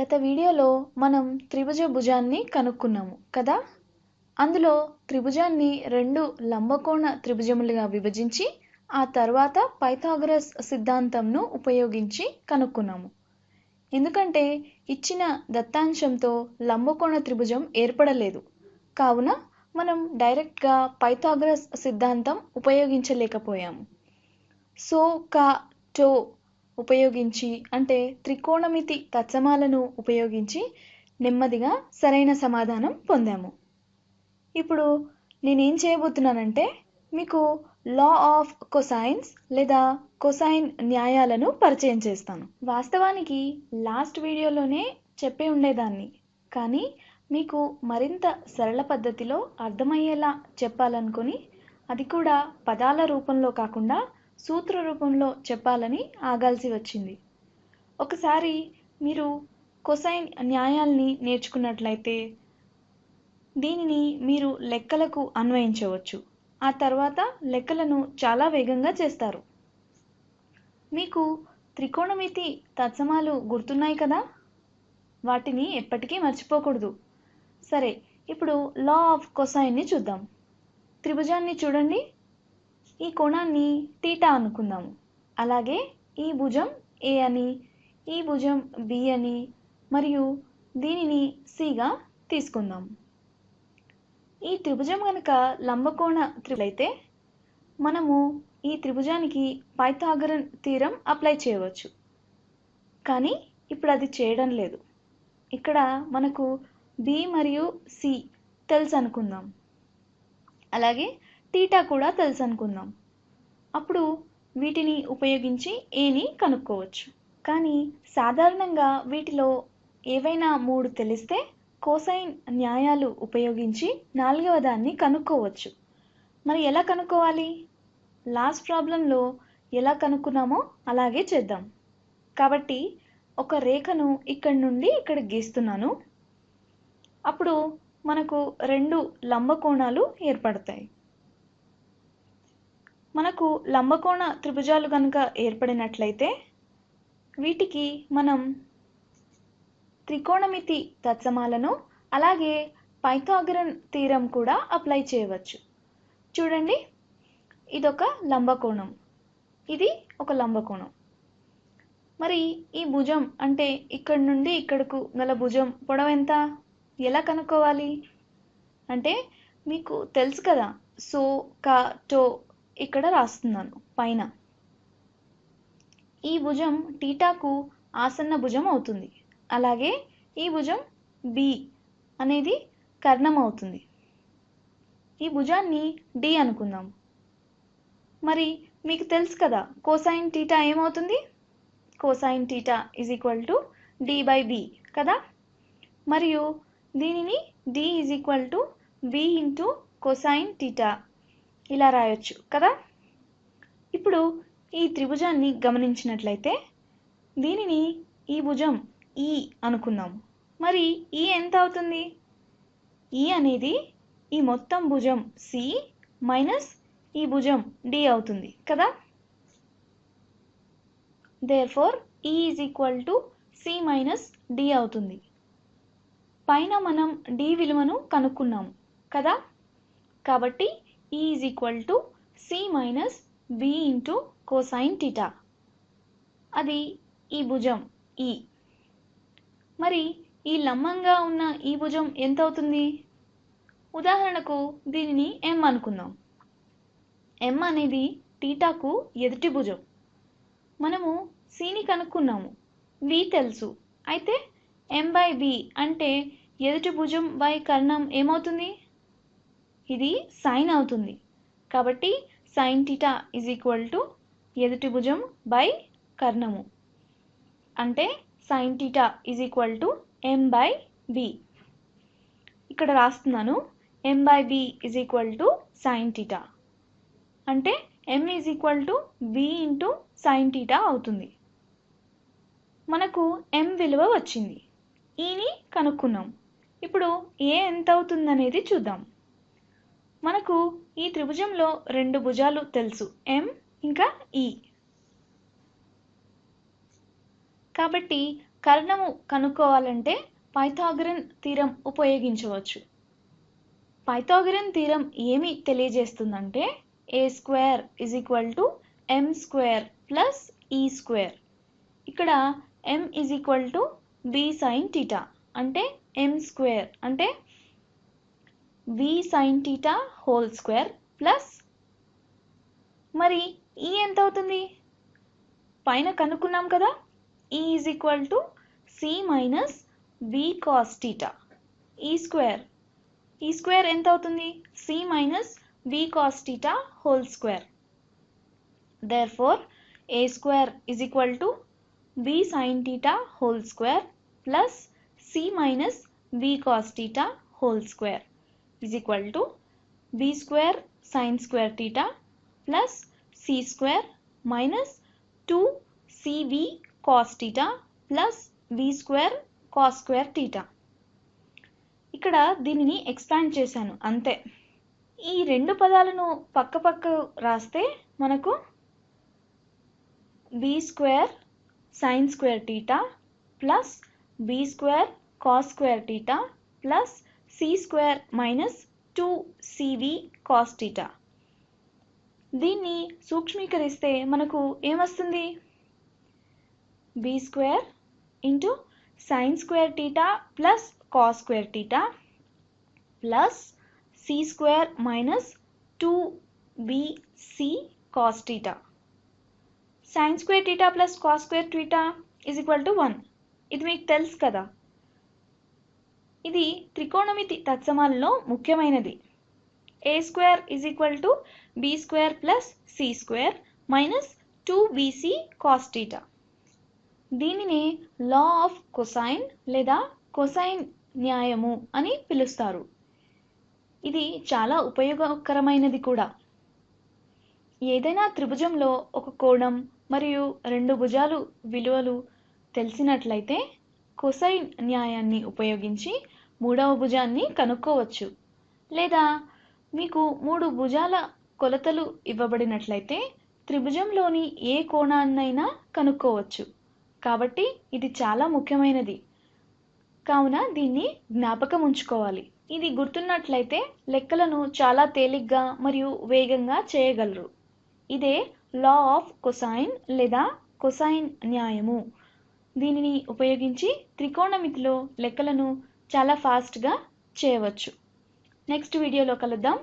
గత వీడియోలో మనం త్రిభుజ భుజాన్ని కనుక్కున్నాము కదా? అందులో త్రిభుజాన్ని రెండు లంబకోణ త్రిభుజములుగా విభజించి ఆ తర్వాత పైథాగరస్ సిద్ధాంతంను ఉపయోగించి కనుక్కున్నాము. ఎందుకంటే ఇచ్చిన దత్తాంశంతో లంబకోణ త్రిభుజం ఏర్పడలేదు. కావున మనం డైరెక్ట్గా పైథాగరస్ సిద్ధాంతం ఉపయోగించలేకపోయాము. సో కా టో ఉపయోగించి అంటే త్రికోణమితి తత్సమాలను ఉపయోగించి నెమ్మదిగా సరైన సమాధానం పొందాము. ఇప్పుడు నేనేం చేయబోతున్నానంటే మీకు లా ఆఫ్ కొసైన్స్ లేదా కొసైన్ న్యాయాలను పరిచయం చేస్తాను. వాస్తవానికి లాస్ట్ వీడియోలోనే చెప్పే ఉండేదాన్ని కానీ మీకు మరింత సరళ పద్ధతిలో అర్థమయ్యేలా చెప్పాలనుకుని అది కూడా పదాల రూపంలో కాకుండా సూత్ర రూపంలో చెప్పాలని ఆగాల్సి వచ్చింది. ఒకసారి మీరు కొసైన్ న్యాయాల్ని నేర్చుకున్నట్లయితే దీనిని మీరు లెక్కలకు అన్వయించవచ్చు. ఆ తర్వాత లెక్కలను చాలా వేగంగా చేస్తారు. మీకు త్రికోణమితి తత్సమాలు గుర్తున్నాయి కదా? వాటిని ఎప్పటికీ మర్చిపోకూడదు. సరే ఇప్పుడు లా ఆఫ్ కొసైన్ని చూద్దాం. త్రిభుజాన్ని చూడండి. ఈ కోణాన్ని టీటా అనుకుందాము. అలాగే ఈ భుజం ఏ అని ఈ భుజం బి అని మరియు దీనిని సిగా తీసుకుందాం. ఈ త్రిభుజం కనుక లంబకోణ త్రిభుజైతే మనము ఈ త్రిభుజానికి పైథాగరన్ తీరం అప్లై చేయవచ్చు. కానీ ఇప్పుడు అది చేయడం లేదు. ఇక్కడ మనకు బి మరియు సి తెలుసు అనుకుందాం. అలాగే టీటా కూడా తెలుసు అనుకుందాం అప్పుడు వీటిని ఉపయోగించి ఏని కనుక్కోవచ్చు. కానీ సాధారణంగా వీటిలో ఏవైనా మూడు తెలిస్తే కోసైన్ న్యాయాలు ఉపయోగించి నాలుగవ దాన్ని కనుక్కోవచ్చు. మరి ఎలా కనుక్కోవాలి? లాస్ట్ ప్రాబ్లంలో ఎలా కనుక్కున్నామో అలాగే చేద్దాం. కాబట్టి ఒక రేఖను ఇక్కడి నుండి ఇక్కడ గీస్తున్నాను. అప్పుడు మనకు రెండు లంబకోణాలు ఏర్పడతాయి. మనకు లంబకోణ త్రిభుజాలు కనుక ఏర్పడినట్లయితే వీటికి మనం త్రికోణమితి తత్సమాలను అలాగే పైథాగరన్ తీరం కూడా అప్లై చేయవచ్చు. చూడండి ఇదొక లంబకోణం. ఇది ఒక లంబకోణం. మరి ఈ భుజం అంటే ఇక్కడి నుండి ఇక్కడకు గల భుజం పొడవు ఎంత? ఎలా కనుక్కోవాలి? అంటే మీకు తెలుసు కదా సో కా టో ఇక్కడ రాస్తున్నాను పైన. ఈ భుజం టీటాకు ఆసన్న భుజం అవుతుంది. అలాగే ఈ భుజం బి అనేది కర్ణం అవుతుంది. ఈ భుజాన్ని డి అనుకుందాం. మరి మీకు తెలుసు కదా కోసైన్ టీటా ఏమవుతుంది? Cosine theta is equal to d by b కదా? మరియు దీనిని d is equal to b into cosine theta ఇలా రాయొచ్చు కదా? ఇప్పుడు ఈ త్రిభుజాన్ని గమనించినట్లయితే దీనిని ఈ భుజం ఈ అనుకుందాం. మరి ఈ ఎంత అవుతుంది? ఈ అనేది ఈ మొత్తం భుజం సి మైనస్ ఈ భుజం డి అవుతుంది కదా? Therefore e is equal to c minus d అవుతుంది. పైన మనం డి విలువను కనుక్కున్నాము కదా? కాబట్టి is equal to c minus b into cosine theta అది ఈ భుజం ఈ మరి ఈ లంబంగా ఉన్న ఈ భుజం ఎంత అవుతుంది? ఉదాహరణకు దీనిని ఎం అనుకుందాం. ఎం అనేది టీటాకు ఎదుటి భుజం. మనము సిని కనుక్కున్నాము. వి తెలుసు. అయితే ఎం బై బి అంటే ఎదుటి భుజం బై కర్ణం ఏమవుతుంది? ఇది సైన్ అవుతుంది. కాబట్టి sine theta is equal to ఎదుటి భుజం బై కర్ణము. అంటే sine theta is equal to m by b ఇక్కడ రాస్తున్నాను m by b is equal to sine theta అంటే m is equal to b into sine theta అవుతుంది. మనకు ఎం విలువ వచ్చింది. E ఈని కనుక్కున్నాం. ఇప్పుడు ఏ ఎంత అవుతుందనేది చూద్దాం. మనకు ఈ త్రిభుజంలో రెండు భుజాలు తెలుసు. ఎం ఇంకా ఈ కాబట్టి కర్ణము కనుక్కోవాలంటే పైథాగరన్ తీరం ఉపయోగించవచ్చు. పైథాగరన్ తీరం ఏమి తెలియజేస్తుందంటే a square is equal to m square plus e square ఇక్కడ m is equal to b sine theta అంటే ఎం స్క్వేర్ అంటే b sine theta whole square plus మరి ఈ ఎంత అవుతుంది పైన కనుక్కున్నాం కదా e is equal to c minus b cos theta e square e square ఎంత అవుతుంది c minus b cos theta whole square therefore a square is equal to b sine theta whole square plus c minus b cos theta whole square is equal to b square sine square theta plus c square minus two c b cos theta plus b square cos square theta ఇక్కడ దీనిని expand చేశాను అంతే. ఈ రెండు పదాలను పక్క పక్క రాస్తే మనకు b square sine square theta plus b square cos square theta plus c square minus two CV cos theta దీన్ని సూక్ష్మీకరిస్తే మనకు ఏమొస్తుంది b square into sine square theta plus cos square theta plus c square minus two b c cos theta sine square theta plus cos square theta is equal to one ఇది మీకు తెలుసు కదా. ఇది త్రికోణమితి తత్సమాలలో ముఖ్యమైనది. A square is equal to b square plus c square minus two b c cos theta దీనిని law of cosine లేదా కొసైన్ న్యాయము అని పిలుస్తారు. ఇది చాలా ఉపయోగకరమైనది కూడా. ఏదైనా త్రిభుజంలో ఒక కోణం మరియు రెండు భుజాలు విలువలు తెలిసినట్లయితే కొసైన్ న్యాయాన్ని ఉపయోగించి మూడవ భుజాన్ని కనుక్కోవచ్చు. లేదా మీకు మూడు భుజాల కొలతలు ఇవ్వబడినట్లయితే త్రిభుజంలోని ఏ కోణాన్నైనా కనుక్కోవచ్చు. కాబట్టి ఇది చాలా ముఖ్యమైనది. కావున దీన్ని జ్ఞాపకం ఉంచుకోవాలి. ఇది గుర్తున్నట్లయితే లెక్కలను చాలా తేలిగ్గా మరియు వేగంగా చేయగలరు. ఇదే లా ఆఫ్ కొసైన్ లేదా కొసైన్ న్యాయము. దీనిని ఉపయోగించి త్రికోణమితిలో లెక్కలను చాలా ఫాస్ట్గా చేయవచ్చు. నెక్స్ట్ వీడియోలో కలుద్దాం.